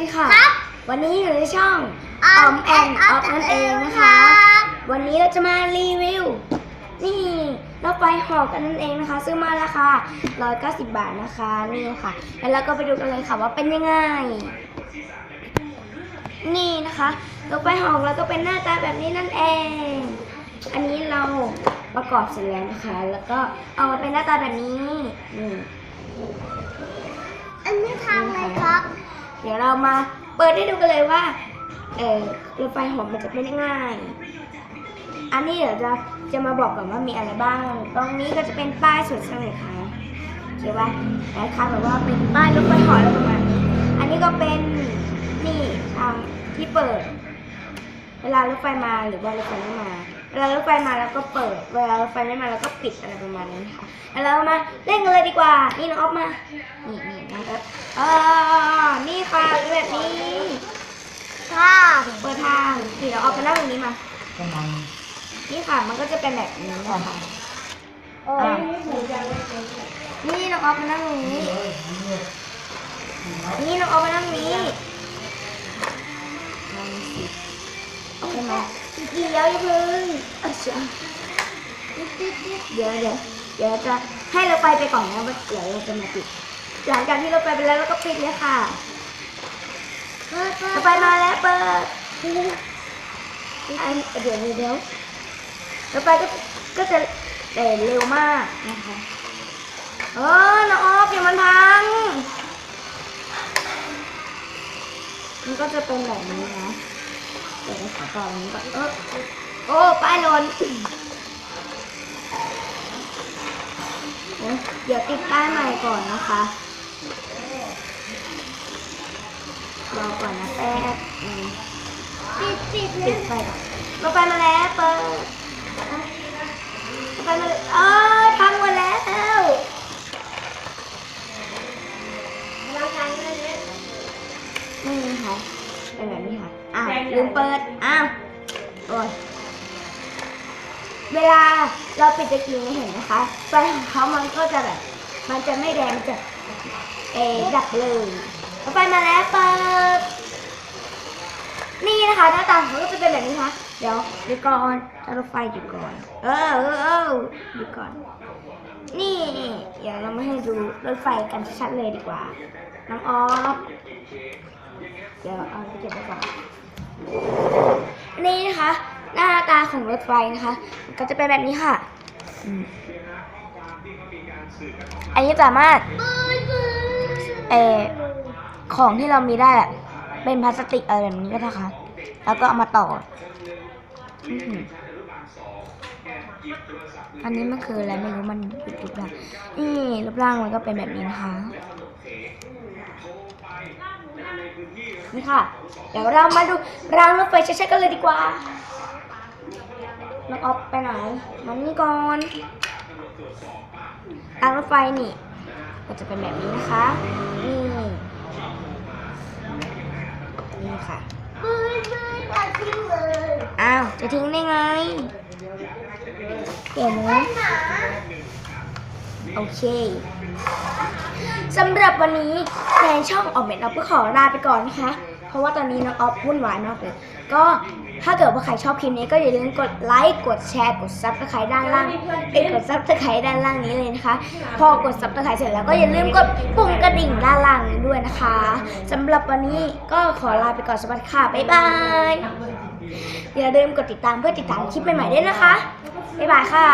ดีค่ะ ครับ วันนี้อยู่ในช่องออออมมแอแอนนออออฟฟนั่นั่นนเอเองงนะนะคะคะ วันนี้เราจะมารีวิว นี่รถไฟเหอกันนั่นเองนะคะ ซื้อมาราคา190 บาทนะคะนี่ค่ะ แล้วเราก็ไปดูกันเลยค่ะว่าเป็นยังไง นี่นะคะรถไฟเหอของเราก็เป็นหน้าตาแบบนี้นั่นเอง อันนี้เราประกอบเสร็จแล้วนะคะ แล้วก็เอามาเป็นหน้าตาแบบนี้นี่อันนี้ทำอะไรครับเดี๋ยวเรามาเปิดให้ดูกันเลยว่า เออรถไฟหอมมันจะเป็นยังไงอันนี้เดี๋ยวจะจะมาบอกก่อนว่ามีอะไรบ้าง ตรงนี้ก็จะเป็นป้ายสวนสนุกค่ะเขียนว่าคล้ายๆแบบว่าเป็นป้ายรถไฟหออะไรประมาณนี้ อันนี้ก็เป็นนี่ทางที่เปิด เวลารถไฟมาหรือว่ารถไฟไม่มา เวลารถไฟมาแล้วก็เปิด เวลารถไฟไม่มาแล้วก็ปิดอะไรประมาณนี้ค่ะแล้วเรามาเล่นกันเลยดีกว่า นี่น้องออฟมา นี่นี่นะครับเออนี่ค่ะเป็นแบบนี้ค่ะเปิดทางนี่เราเอาไปนั่งตรงนี้มานี่ค่ะ มันก็จะเป็นแบบนี้นะคะอ้อะยนี่น้องออฟมานั่งตรงนี้ นี่น้องออฟมานั่งตรงนี้ โอเคไหมเดี๋ยวอย่าเพิ่งเอาเสียเดี๋ยวเดี๋ยวเดี๋ยวจะให้เราไปไปก่อนนะว่าเดี๋ยวเราจะมาปิด หลังจากที่เราไปไปแล้วเราก็ปิดเลยค่ะเราไปมาแล้วเปิดอันเดี๋ยวเดี๋ยวเดี๋ยวเราไปก็ก็จะเดินเร็วมากนะคะเออน้องออฟอย่ามันพัง มันก็จะเป็นแบบนี้นะ เดี๋ยวเราขอต่อตรงนี้ก่อนเออโอ้ป้ายหล่นเดี๋ยวติดป้ายใหม่ก่อนนะคะรอก่อนนะแป๊บนึงปิดปิดเลปิดไฟก่อนเราไปมาแล้วเปิดไปมาเลยเออพังหมดแล้วเราใช้เงินเลยนี่ค่ะ เป็นแบบนี้ค่ะ อ้าวลืมเปิด อ้าว โอ้ยเวลาเราปิดตะกี้เห็นไหมคะไฟของเขามันก็จะแบบ มันจะไม่แดงมันจะเออดับเลยเอาไฟมาแล้วเปิด นี่นะคะหน้าตาของเขาก็จะเป็นแบบนี้ค่ะ เดี๋ยวเดี๋ยวก่อนถ้ารถไฟหยุดก่อน เออเออเออหยุดก่อน นี่ เดี๋ยวเรามาให้ดูรถไฟกันชัดเลยดีกว่า น้องออฟเดี๋ยวเอาไปเก็บไว้ก่อนนี่นะคะ หน้าตาของรถไฟนะคะ ก็จะเป็นแบบนี้ค่ะอันนี้สามารถเออของที่เรามีได้แบบเป็นพลาสติกอะไรแบบนี้ก็ได้ค่ะ แล้วก็เอามาต่อ อันนี้มันคืออะไรไม่รู้มันปิดรูปร่างนี่รูปร่างมันก็เป็นแบบนี้นะคะนี่ค่ะ เดี๋ยวเรามาดูรางรถไฟชัดๆกันเลยดีกว่าน้องออฟไปไหนมานี่ก่อนรางรถไฟนี่ ก็จะเป็นแบบนี้นะคะนี่นี่ค่ะาวจะทิ้งได้ไงเดี๋ยวนะโอเคสำหรับวันนี้ในช่องออกเม็ดเราก็ขอลาไปก่อนนะคะ ราะว่าตอนนี้น้องออฟวุ่นวายมากเลย ก็ถ้าเกิดว่าใครชอบคลิปนี้ก็อย่าลืมกดไลค์กดแชร์กดซับสไครต์ด้านล่างเอ้ยกดซับสไครต์ด้านล่างนี้เลยนะคะ พอกดซับสไครต์เสร็จแล้วก็อย่าลืมกดปุ่มกระดิ่งด้านล่างนี้ด้วยนะคะสำหรับวันนี้ก็ขอลาไปก่อนสวัสดีค่ะบ๊ายบายอย่าลืมกดติดตามเพื่อติดตามคลิปใหม่ๆด้วยนะคะบ๊ายบายค่ะ